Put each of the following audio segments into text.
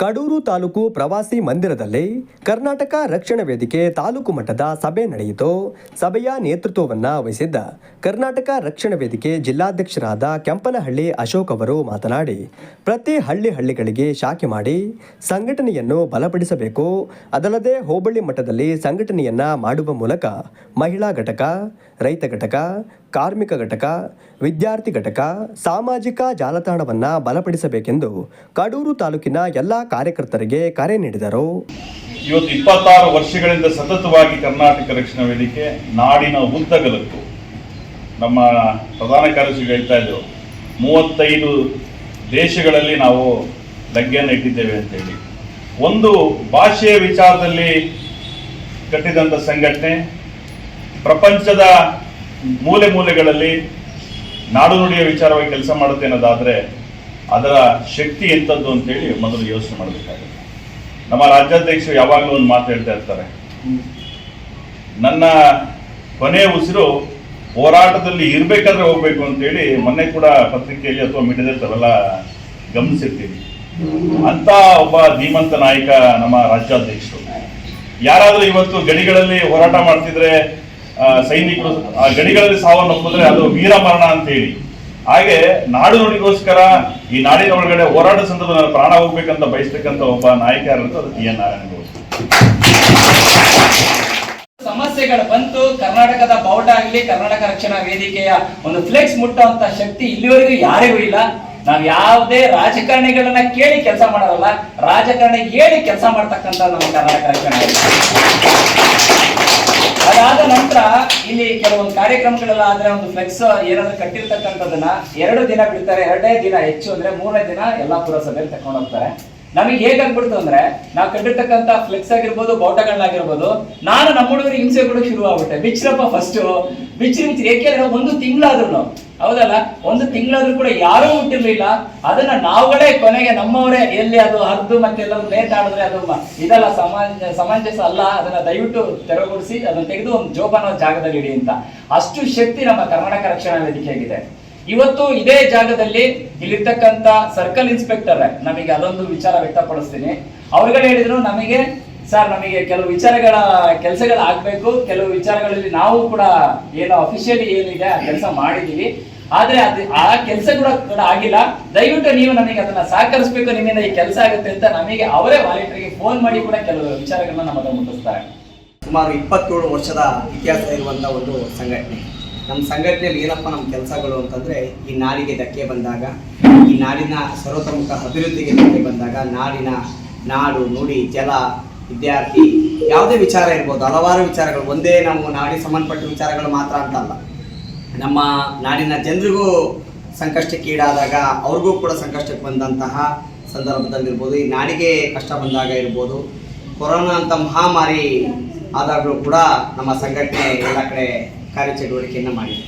ಕಡೂರು ತಾಲೂಕು ಪ್ರವಾಸಿ ಮಂದಿರದಲ್ಲಿ ಕರ್ನಾಟಕ ರಕ್ಷಣಾ ವೇದಿಕೆ ತಾಲೂಕು ಮಟ್ಟದ ಸಭೆ ನಡೆಯಿತು. ಸಭೆಯ ನೇತೃತ್ವವನ್ನು ವಹಿಸಿದ್ದ ಕರ್ನಾಟಕ ರಕ್ಷಣಾ ವೇದಿಕೆ ಜಿಲ್ಲಾಧ್ಯಕ್ಷರಾದ ಕೆಂಪನಹಳ್ಳಿ ಅಶೋಕ್ ಅವರು ಮಾತನಾಡಿ, ಪ್ರತಿ ಹಳ್ಳಿ ಹಳ್ಳಿಗಳಿಗೆ ಶಾಖೆ ಮಾಡಿ ಸಂಘಟನೆಯನ್ನು ಬಲಪಡಿಸಬೇಕು. ಅದಲ್ಲದೆ ಹೋಬಳಿ ಮಟ್ಟದಲ್ಲಿ ಸಂಘಟನೆಯನ್ನು ಮಾಡುವ ಮೂಲಕ ಮಹಿಳಾ ಘಟಕ, ರೈತ ಘಟಕ, ಕಾರ್ಮಿಕ ಘಟಕ, ವಿದ್ಯಾರ್ಥಿ ಘಟಕ, ಸಾಮಾಜಿಕ ಜಾಲತಾಣವನ್ನು ಬಲಪಡಿಸಬೇಕೆಂದು ಕಡೂರು ತಾಲೂಕಿನ ಎಲ್ಲ ಕಾರ್ಯಕರ್ತರಿಗೆ ಕರೆ ನೀಡಿದರು. ಇವತ್ತು ಇಪ್ಪತ್ತಾರು ವರ್ಷಗಳಿಂದ ಸತತವಾಗಿ ಕರ್ನಾಟಕ ರಕ್ಷಣಾ ವೇದಿಕೆ ನಾಡಿನ ಉದ್ದಗಲಕ್ಕೂ ನಮ್ಮ ಪ್ರಧಾನ ಕಾರ್ಯದರ್ಶಿ ಹೇಳ್ತಾ ಇದ್ದರು ಮೂವತ್ತೈದು ದೇಶಗಳಲ್ಲಿ ನಾವು ಲಗ್ಗೆಯನ್ನು ಇಟ್ಟಿದ್ದೇವೆ ಅಂತೇಳಿ ಒಂದು ಭಾಷೆಯ ವಿಚಾರದಲ್ಲಿ ಕಟ್ಟಿದಂಥ ಸಂಘಟನೆ, ಪ್ರಪಂಚದ ಮೂಲೆ ಮೂಲೆಗಳಲ್ಲಿ ನಾಡು ನುಡಿಯ ವಿಚಾರವಾಗಿ ಕೆಲಸ ಮಾಡುತ್ತೆ ಅನ್ನೋದಾದರೆ ಅದರ ಶಕ್ತಿ ಎಂಥದ್ದು ಅಂತೇಳಿ ಮೊದಲು ಯೋಚನೆ ಮಾಡಬೇಕಾಗುತ್ತೆ. ನಮ್ಮ ರಾಜ್ಯಾಧ್ಯಕ್ಷರು ಯಾವಾಗಲೂ ಒಂದು ಮಾತು ಹೇಳ್ತಾ ಇರ್ತಾರೆ. ನನ್ನ ಕೊನೆ ಉಸಿರು ಹೋರಾಟದಲ್ಲಿ ಇರಬೇಕಾದ್ರೆ ಹೋಗ್ಬೇಕು ಅಂತೇಳಿ ಮೊನ್ನೆ ಕೂಡ ಪತ್ರಿಕೆಯಲ್ಲಿ ಅಥವಾ ಮೀಡಿಯಾದಲ್ಲಿ ಗಮನಿಸಿರ್ತೀವಿ ಅಂತ ಒಬ್ಬ ಧೀಮಂತ ನಾಯಕ ನಮ್ಮ ರಾಜ್ಯಾಧ್ಯಕ್ಷರು. ಯಾರಾದರೂ ಇವತ್ತು ಗಡಿಗಳಲ್ಲಿ ಹೋರಾಟ ಮಾಡ್ತಿದ್ರೆ ಸೈನಿಕರು, ಆ ಗಡಿಗಳಲ್ಲಿ ಸಾವನ್ನಪ್ಪಿದ್ರೆ ಅದು ವೀರ ಮರಣ ಅಂತೇಳಿ. ಹಾಗೆ ನಾಡು ನುಡಿಗೋಸ್ಕರ ಈ ನಾಡಿನ ಒಳಗಡೆ ಹೋರಾಟ ಸಂದರ್ಭದಲ್ಲಿ ಪ್ರಾಣ ಹೋಗ್ಬೇಕಂತ ಬಯಸ್ತಕ್ಕಂಥ ಒಬ್ಬ ನಾಯಕ ಅದು ಟಿ ಎನ್ ನಾರಾಯಣಗೌಡ ಸಮಸ್ಯೆಗಳು ಬಂತು, ಕರ್ನಾಟಕದ ಬಾವುಟ ಆಗಲಿ, ಕರ್ನಾಟಕ ರಕ್ಷಣಾ ವೇದಿಕೆಯ ಒಂದು ಫ್ಲೆಕ್ಸ್ ಮುಟ್ಟುವಂತ ಶಕ್ತಿ ಇಲ್ಲಿವರೆಗೂ ಯಾರಿಗೂ ಇಲ್ಲ. ನಾವು ಯಾವುದೇ ರಾಜಕಾರಣಿಗಳನ್ನ ಕೇಳಿ ಕೆಲಸ ಮಾಡೋದಲ್ಲ ರಾಜಕಾರಣಿ ಹೇಳಿ ಕೆಲಸ ಮಾಡ್ತಕ್ಕಂಥ ನಮ್ಮ ಕರ್ನಾಟಕ ರಕ್ಷಣಾ ಇಲ್ಲಿ ಕೆಲವೊಂದು ಕಾರ್ಯಕ್ರಮಗಳೆಲ್ಲ ಆದ್ರೆ ಒಂದು ಫ್ಲೆಕ್ಸ್ ಏನಾದ್ರು ಕಟ್ಟಿರ್ತಕ್ಕಂಥದನ್ನ ಎರಡು ದಿನ ಬಿಡ್ತಾರೆ. ಎರಡೇ ದಿನ ಹೆಚ್ಚು ಅಂದ್ರೆ ಮೂರನೇ ದಿನ ಎಲ್ಲಾ ಪುರಸಭೆಯಲ್ಲಿ ತಕೊಂಡು ಹೋಗ್ತಾರೆ. ನಮಗೆ ಹೇಗಾಗ್ಬಿಡ್ತು ಅಂದ್ರೆ ನಾವು ಕಟ್ಟಿರ್ತಕ್ಕಂಥ ಫ್ಲೆಕ್ಸ್ ಆಗಿರ್ಬೋದು ಬೋಟಗಳನ್ನಾಗಿರ್ಬೋದು ನಾನು ನಮ್ಮ ಹುಡುಗರಿಗೆ ಹಿಂಸೆ ಕೂಡ ಶುರು ಆಗ್ಬಿಟ್ಟೆ ಬಿಚ್ಚಿರಪ್ಪ ಫಸ್ಟ್ ಬಿಚ್ಚಿ ಬಿಚ್ಚಿ ಏಕೆಂದ್ರೆ ಒಂದು ತಿಂಗಳಾದ್ರು ಹೌದಲ್ಲ? ಒಂದು ತಿಂಗಳಾದ್ರೂ ಕೂಡ ಯಾರೂ ಹುಟ್ಟಿರ್ಲಿಲ್ಲ. ಅದನ್ನ ನಾವುಗಳೇ ಕೊನೆಗೆ ನಮ್ಮವರೇ ಎಲ್ಲಿ ಅದು ಹರಿದು ಮತ್ತೆಲ್ಲ ನೇತಾಡಿದ್ರೆ ಅದು ಇದೆಲ್ಲ ಇದಲ್ಲ ಸಮಾಜ ಸಮಂಜಸ ಅಲ್ಲ. ಅದನ್ನ ದಯವಿಟ್ಟು ತೆರವುಗೊಳಿಸಿ, ಅದನ್ನ ತೆಗೆದು ಒಂದು ಜೋಪಾನ ಜಾಗದಲ್ಲಿ ಇಡಿ ಅಂತ. ಅಷ್ಟು ಶಕ್ತಿ ನಮ್ಮ ಕರ್ನಾಟಕ ರಕ್ಷಣಾ ವೇದಿಕೆಯಾಗಿದೆ ಇವತ್ತು ಇದೇ ಜಾಗದಲ್ಲಿ ಇಲ್ಲಿರ್ತಕ್ಕಂಥ ಸರ್ಕಲ್ ಇನ್ಸ್ಪೆಕ್ಟರ್ ನಮಗೆ ಅದೊಂದು ವಿಚಾರ ವ್ಯಕ್ತಪಡಿಸ್ತೀನಿ. ಅವ್ರುಗಳು ಹೇಳಿದ್ರು, ನಮಗೆ ಸರ್, ನಮಗೆ ಕೆಲವು ವಿಚಾರಗಳ ಕೆಲಸಗಳು ಆಗ್ಬೇಕು ಕೆಲವು ವಿಚಾರಗಳಲ್ಲಿ ನಾವು ಕೂಡ ಏನು ಅಫಿಷಿಯಲಿ ಏನಿದೆ, ಆ ಕೆಲಸ ಮಾಡಿದೀವಿ. ಆದ್ರೆ ಅದು, ಆ ಕೆಲಸ ಕೂಡ ಕೂಡ ಆಗಿಲ್ಲ. ದಯವಿಟ್ಟು ನೀವು ನಮಗೆ ಅದನ್ನ ಸಹಕರಿಸಬೇಕು. ನಿಮ್ಮಿಂದ ಈ ಕೆಲಸ ಆಗುತ್ತೆ ಅಂತ ನಮಗೆ ಅವರೇ ವಾಲಂಟಿಯರ್ಗೆ ಫೋನ್ ಮಾಡಿ ಕೂಡ ಕೆಲವು ವಿಚಾರಗಳನ್ನ ನಮ್ಮ ಹತ್ರ ಮುಟ್ಟಿಸ್ತಾರೆ. ಸುಮಾರು ಇಪ್ಪತ್ತೇಳು ವರ್ಷದ ಇತಿಹಾಸ ಇರುವಂಥ ಒಂದು ಸಂಘಟನೆ. ನಮ್ಮ ಸಂಘಟನೆಯಲ್ಲಿ ಏನಪ್ಪ ನಮ್ಮ ಕೆಲಸಗಳು ಅಂತಂದರೆ, ಈ ನಾಡಿಗೆ ಧಕ್ಕೆ ಬಂದಾಗ, ಈ ನಾಡಿನ ಸರ್ವತೋಮುಖ ಅಭಿವೃದ್ಧಿಗೆ ಧಕ್ಕೆ ಬಂದಾಗ ನಾಡಿನ ನಾಡು, ನುಡಿ, ಜಲ ವಿದ್ಯಾರ್ಥಿ, ಯಾವುದೇ ವಿಚಾರ ಇರ್ಬೋದು, ಹಲವಾರು ವಿಚಾರಗಳು, ಒಂದೇ ನಾವು ನಾಡಿಗೆ ಸಂಬಂಧಪಟ್ಟ ವಿಚಾರಗಳು ಮಾತ್ರ ಅಂತಲ್ಲ. ನಮ್ಮ ನಾಡಿನ ಜನರಿಗೂ ಸಂಕಷ್ಟಕ್ಕೀಡಾದಾಗ ಅವ್ರಿಗೂ ಕೂಡ ಸಂಕಷ್ಟಕ್ಕೆ ಬಂದಂತಹ ಸಂದರ್ಭದಲ್ಲಿರ್ಬೋದು, ಈ ನಾಡಿಗೆ ಕಷ್ಟ ಬಂದಾಗ ಇರ್ಬೋದು, ಕೊರೋನಾ ಅಂತ ಮಹಾಮಾರಿ ಆದಾಗಲೂ ಕೂಡ ನಮ್ಮ ಸಂಘಟನೆ ಎಲ್ಲ ಕಡೆ ಕಾರ್ಯಚಟುವಟಿಕೆಯನ್ನು ಮಾಡಿದೆ.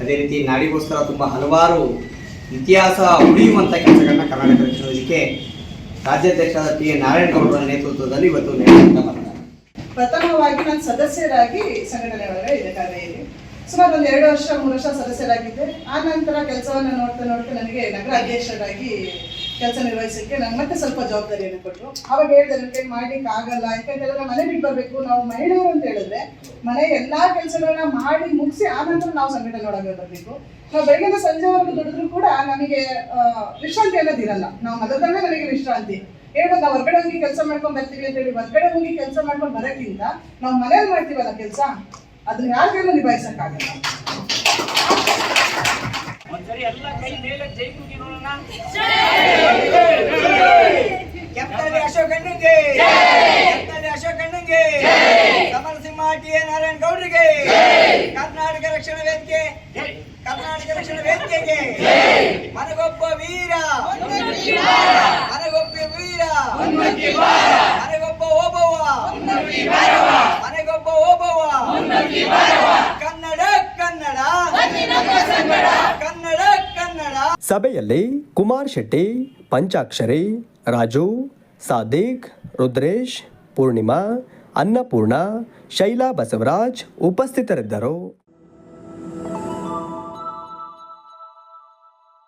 ಅದೇ ರೀತಿ ನಾಡಿಗೋಸ್ಕರ ತುಂಬ ಹಲವಾರು ಇತಿಹಾಸ ಉಳಿಯುವಂಥ ಕೆಲಸಗಳನ್ನ ಕರ್ನಾಟಕ ರಕ್ಷಣೆ ರಾಜ್ಯಾಧ್ಯಕ್ಷರಾದ ಟಿ ಎ ನಾರಾಯಣಗೌಡರ ನೇತೃತ್ವದಲ್ಲಿ ಇವತ್ತು ಪ್ರಥಮವಾಗಿ ನಾನು ಸದಸ್ಯರಾಗಿ ಸಂಘಟನೆ ಒಳಗೆ ಇದೆ ಕಾರ್ಯದಲ್ಲಿ ಸುಮಾರು ಒಂದು ಎರಡು ವರ್ಷ, ಮೂರು ವರ್ಷ ಸದಸ್ಯರಾಗಿದ್ದೆ. ಆ ನಂತರ ಕೆಲಸವನ್ನು ನೋಡ್ತಾ ನೋಡ್ತಾ ನನಗೆ ನಗರ ಅಧ್ಯಕ್ಷರಾಗಿ ಕೆಲಸ ನಿರ್ವಹಿಸಕ್ಕೆ ನಂಗೆ ಮತ್ತೆ ಸ್ವಲ್ಪ ಜವಾಬ್ದಾರಿಯನ್ನು ಕೊಟ್ಟರು. ಅವಾಗ ಹೇಳಿದ್ರೆ ನನಗೆ ಮಾಡ್ಲಿಕ್ಕೆ ಆಗಲ್ಲ. ಯಾಕಂದ್ರೆ ಹೇಳಿದ್ರೆ ಮನೆ ಬಿಟ್ಟು ಬರಬೇಕು. ನಾವು ಮಹಿಳೆಯರು ಅಂತ ಹೇಳಿದ್ರೆ ಮನೆ ಎಲ್ಲಾ ಕೆಲಸಗಳನ್ನ ಮಾಡಿ ಮುಗಿಸಿ ಆ ನಂತರ ನಾವು ಸಂಘಟನೆ ಒಳಗೆ ಬರಬೇಕು. ನಾವು ಬೆಳಗ್ಗೆ ಸಂಜೆವರೆಗೂ ದುಡಿದ್ರು ಕೂಡ ನಮಗೆ ವಿಶ್ರಾಂತಿ ಅನ್ನೋದು ಇರಲ್ಲ. ನಾವು ಮೊದಲನೇ ನನಗೆ ವಿಶ್ರಾಂತಿ. ಹೇಳ್ಬೋದು ನಾವು ಹೊರಗಡೆ ಹೋಗಿ ಕೆಲಸ ಮಾಡ್ಕೊಂಡು ಬರ್ತೀವಿ ಅಂತ ಹೇಳಿ ಹೊರಗಡೆ ಹೋಗಿ ಕೆಲಸ ಮಾಡ್ಕೊಂಡು ಬರೋಕ್ಕಿಂತ ನಾವು ಮನೇಲಿ ಮಾಡ್ತೀವಲ್ಲ ಕೆಲಸ ಅದನ್ನ ಯಾರಿಗೆಲ್ಲ ನಿಭಾಯಿಸಕ್ಕಾಗಲ್ಲ. ಒಂದ್ಸರಿ ಎಲ್ಲ ಕೈ ಮೇಲೆ ಜೈ ಕೂಗಿ ನೋಡೋಣ. ಕೆಂಪಲ್ಲಿ ಕೆಂಪಲ್ಲಿ ಕಮಲ್ ಸಿಂಹ ಟಿ ಎ ನಾರಾಯಣ ಗೌಡರಿಗೆ. ಕರ್ನಾಟಕ ರಕ್ಷಣಾ ವೇದಿಕೆ ಕರ್ನಾಟಕ ರಕ್ಷಣಾ ವೇದಿಕೆಗೆ. ಮನಗೊಬ್ಬ ವೀರ. ಮನಗೊಬ್ಬ ವೀರ. ಮನಗೊಬ್ಬ ಓಬವ್ವ. ಮನಗೊಬ್ಬ ಓಬವ್ವ. ಕನ್ನಡ ಕನ್ನಡ. ಕನ್ನಡ ಕನ್ನಡ. ಸಭೆಯಲ್ಲಿ ಕುಮಾರ್ ಶೆಟ್ಟಿ, ಪಂಚಾಕ್ಷರಿ, ರಾಜು, ಸಾದಿಕ್, ರುದ್ರೇಶ್, ಪೂರ್ಣಿಮಾ, ಅನ್ನಪೂರ್ಣ, ಶೈಲಾ ಬಸವರಾಜ್ ಉಪಸ್ಥಿತರಿದ್ದರು.